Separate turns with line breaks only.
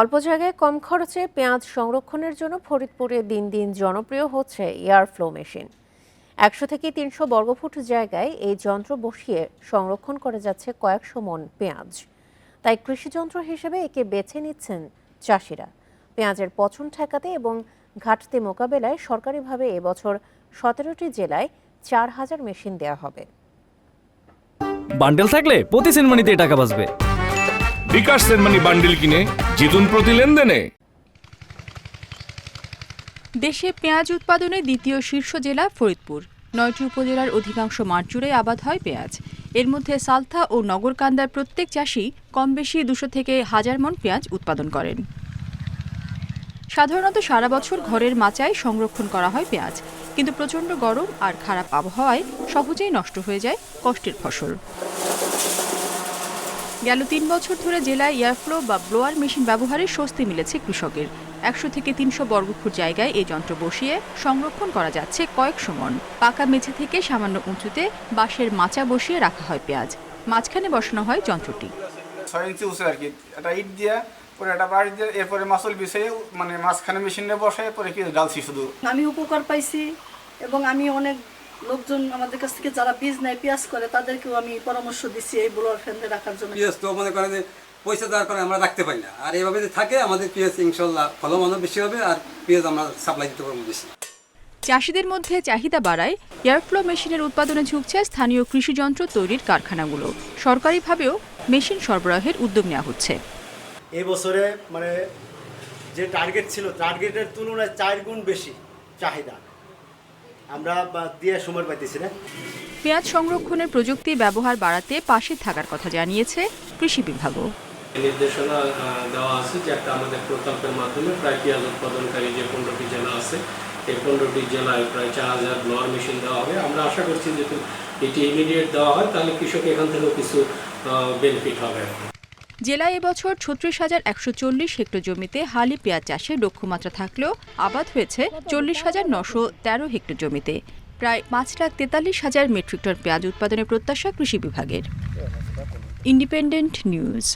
অল্প জায়গায় কম খরচে পেঁয়াজ সংরক্ষণের জন্য ফরিদপুরে দিন দিন জনপ্রিয় হচ্ছে এয়ার ফ্লো মেশিন। একশো থেকে তিনশো বর্গফুট জায়গায় এই যন্ত্র বসিয়ে সংরক্ষণ করা যাচ্ছে কয়েকশো মন পেঁয়াজ। তাই কৃষিযন্ত্র হিসেবে একে বেছে নিচ্ছেন চাষিরা। পেঁয়াজের পচন ঠেকাতে এবং ঘাটতি মোকাবেলায় সরকারিভাবে এবছর সতেরোটি জেলায় চার হাজার মেশিন দেওয়া হবে।
বান্ডেল থাকলে প্রতি সেনমানিতে টাকা বাঁচবে।
বিকাশ বান্ডিল কিনে জিতুন প্রতি লেনদেনে।
দেশে পেঁয়াজ উৎপাদনে দ্বিতীয় শীর্ষ জেলা ফরিদপুর। নয়টি উপজেলার অধিকাংশ মাঠ জুড়ে আবাদ হয় পেঁয়াজ। এর মধ্যে সালথা ও নগরকান্দার প্রত্যেক চাষি কম বেশি দুশো থেকে হাজার মন পেঁয়াজ উৎপাদন করেন। সাধারণত সারা বছর ঘরের মাচায় সংরক্ষণ করা হয় পেঁয়াজ। কিন্তু প্রচণ্ড গরম আর খারাপ আবহাওয়ায় সহজেই নষ্ট হয়ে যায় কষ্টের ফসল। গেল তিন বছর ধরে জেলায় এয়ারফ্লো বা ব্লোয়ার মেশিন ব্যবহারে স্বস্তি মিলেছে কৃষকের। একশো থেকে তিনশো বর্গফুট জায়গায় এই যন্ত্র বসিয়ে সংরক্ষণ করা যাচ্ছে কয়েকশো মন। পাকা মেঝে থেকে সামান্য উঁচুতে বাঁশের মাচা বসিয়ে রাখা হয় পেঁয়াজ। মাঝখানে বসানো হয় যন্ত্রটি।
ছয় ইঞ্চি উঁচু আর কি। একটা ইট দিয়া পরে বাড়ি দিয়ে এরপরে মাসল বিছিয়ে মানে মাঝখানে মেশিনে বসে পরে কি ডালছি শুধু?
আমি উপকার পাইছি এবং আমি অনেক লোকজন আমাদের কাছ থেকে যারা বীজ নেয় পেঁয়াজ করে তাদেরকেও আমি পরামর্শ দিচ্ছি এই ব্লোয়ার ফ্যানটা রাখার জন্য।
পেঁয়াজ তো মনে করেন যে পয়সা দেওয়ার কারণে আমরা রাখতে পারি না। আর এভাবে যদি থাকে আমাদের পেঁয়াজ ইনশাল্লাহ ফলমানও বেশি হবে আর পেঁয়াজ আমরা সাপ্লাই দিতে পারব বেশি।
চাষিদের মধ্যে চাহিদা বাড়ায় এয়ারফ্লো মেশিনের উৎপাদনে ঝুঁকছে স্থানীয় কৃষিযন্ত্র তৈরির কারখানাগুলো। সরকারিভাবেও মেশিন সরবরাহের উদ্যোগ নেওয়া হচ্ছে।
এই বছরে মানে যে টার্গেট ছিল টার্গেটের তুলনায় চার গুণ বেশি চাহিদা। আমরা দিয়ে সময় পাইতেছি না।
পেঁয়াজ সংরক্ষণের প্রযুক্তি ব্যবহার বাড়াতে পাশে থাকার কথা জানিয়েছে কৃষি বিভাগও।
নির্দেশনা আহ, দেওয়া আছে যে একটা আমাদের প্রকল্পের মাধ্যমে প্রায় পেঁয়াজ উৎপাদনকারী যে পনেরোটি জেলা আছে এই পনেরোটি জেলায় প্রায় চার হাজার ব্লোয়ার মেশিন দেওয়া হবে। আমরা আশা করছি যে এটি ইমিডিয়েট দেওয়া হয় তাহলে কৃষক এখান থেকেও কিছু বেনিফিট হবে। আর কি।
জেলায় এবছর ছত্রিশ হাজার একশো চল্লিশ হেক্টর জমিতে হালি পেঁয়াজ চাষে লক্ষ্যমাত্রা থাকলেও আবাদ হয়েছে চল্লিশ হাজার নশো তেরো হেক্টর জমিতে। প্রায় পাঁচ লাখ তেতাল্লিশ হাজার মেট্রিক টন পেঁয়াজ উৎপাদনের প্রত্যাশা কৃষি বিভাগের। Independent news.